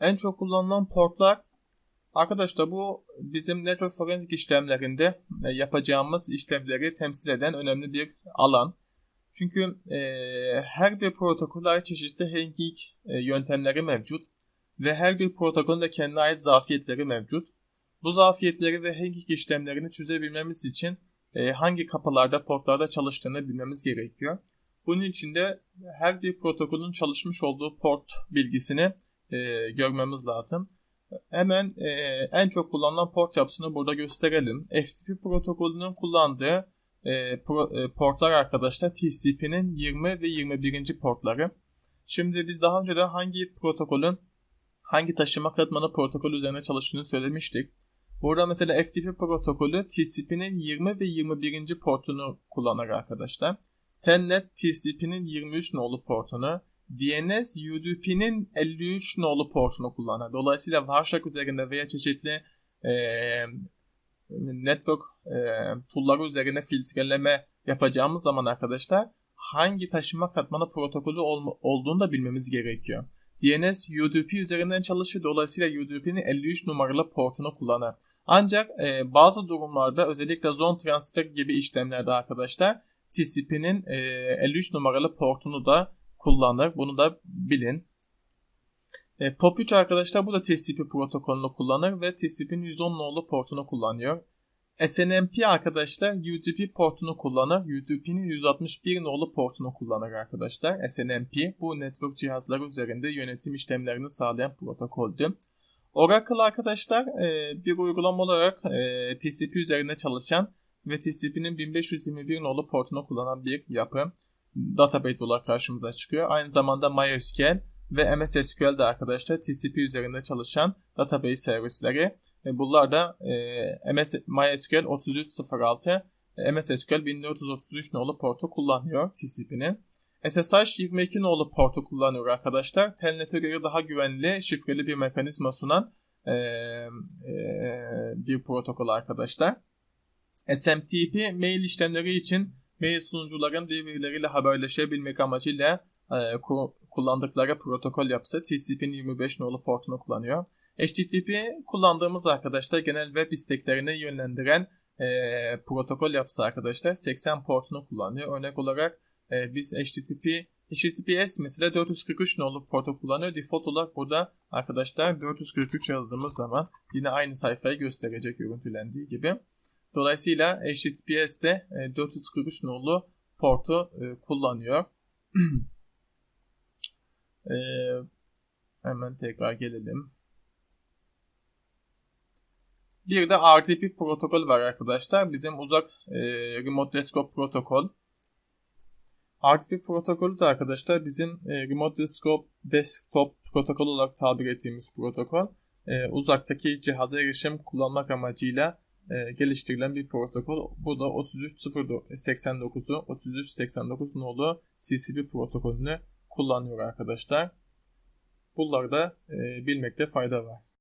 En çok kullanılan portlar arkadaşlar bu bizim network forensik işlemlerinde e, yapacağımız işlemleri temsil eden önemli bir alan. Çünkü e, her bir protokolle çeşitli hacking e, yöntemleri mevcut ve her bir protokolün de kendine ait zafiyetleri mevcut. Bu zafiyetleri ve hacking işlemlerini çözebilmemiz için e, hangi kapılarda, portlarda çalıştığını bilmemiz gerekiyor. Bunun için de her bir protokolün çalışmış olduğu port bilgisini e, görmemiz lazım. Hemen e, en çok kullanılan port yapısını burada gösterelim. FTP protokolünün kullandığı e, pro, e, portlar arkadaşlar TCP'nin 20 ve 21. portları. Şimdi biz daha önce de hangi protokolün hangi taşıma katmanı protokol üzerine çalıştığını söylemiştik. Burada mesela FTP protokolü TCP'nin 20 ve 21. portunu kullanır arkadaşlar. Telnet TCP'nin 23 nolu portunu, DNS UDP'nin 53 nolu portunu kullanır. Dolayısıyla Warshak üzerinde veya çeşitli e, network e, tool'ları üzerine filtreleme yapacağımız zaman arkadaşlar hangi taşıma katmanı protokolü ol, olduğunu da bilmemiz gerekiyor. DNS UDP üzerinden çalışır. Dolayısıyla UDP'nin 53 numaralı portunu kullanır. Ancak e, bazı durumlarda özellikle zone transfer gibi işlemlerde arkadaşlar TCP'nin e, 53 numaralı portunu da kullanır. Bunu da bilin. E, POP3 arkadaşlar bu da TCP protokolünü kullanır ve TCP'nin 110 nolu portunu kullanıyor. SNMP arkadaşlar UDP portunu kullanır. UDP'nin 161 nolu portunu kullanır arkadaşlar. SNMP bu network cihazları üzerinde yönetim işlemlerini sağlayan protokoldü. Oracle arkadaşlar e, bir uygulama olarak e, TCP üzerinde çalışan ve TCP'nin 1521 nolu portunu kullanan bir yapı database olarak karşımıza çıkıyor. Aynı zamanda MySQL ve MS SQL de arkadaşlar TCP üzerinde çalışan database servisleri. E, bunlar da e, MS MySQL 3306, MS SQL 1433 nolu portu kullanıyor TCP'nin. SSH 22 nolu portu kullanıyor arkadaşlar. Telnet'e göre daha güvenli, şifreli bir mekanizma sunan e, e, bir protokol arkadaşlar. SMTP mail işlemleri için mail sunucuların birbirleriyle haberleşebilmek amacıyla e, kullandıkları protokol yapısı TCP'nin 25 nolu portunu kullanıyor. HTTP kullandığımız arkadaşlar genel web isteklerini yönlendiren e, protokol yapısı arkadaşlar 80 portunu kullanıyor. Örnek olarak e, biz HTTP HTTPS mesela 443 nolu portu kullanıyor. Default olarak burada arkadaşlar 443 yazdığımız zaman yine aynı sayfayı gösterecek görüntülendiği gibi. Dolayısıyla HTTPS de 443 nolu portu e, kullanıyor. e, hemen tekrar gelelim. Bir de RTP protokol var arkadaşlar. Bizim uzak e, remote desktop protokol. RTP protokolü de arkadaşlar bizim e, remote desktop, desktop protokol olarak tabir ettiğimiz protokol. E, uzaktaki cihaza erişim kullanmak amacıyla e, geliştirilen bir protokol. Bu da 33.89'u 33.89 nolu TCP protokolünü kullanıyor arkadaşlar. Bunları da e, bilmekte fayda var.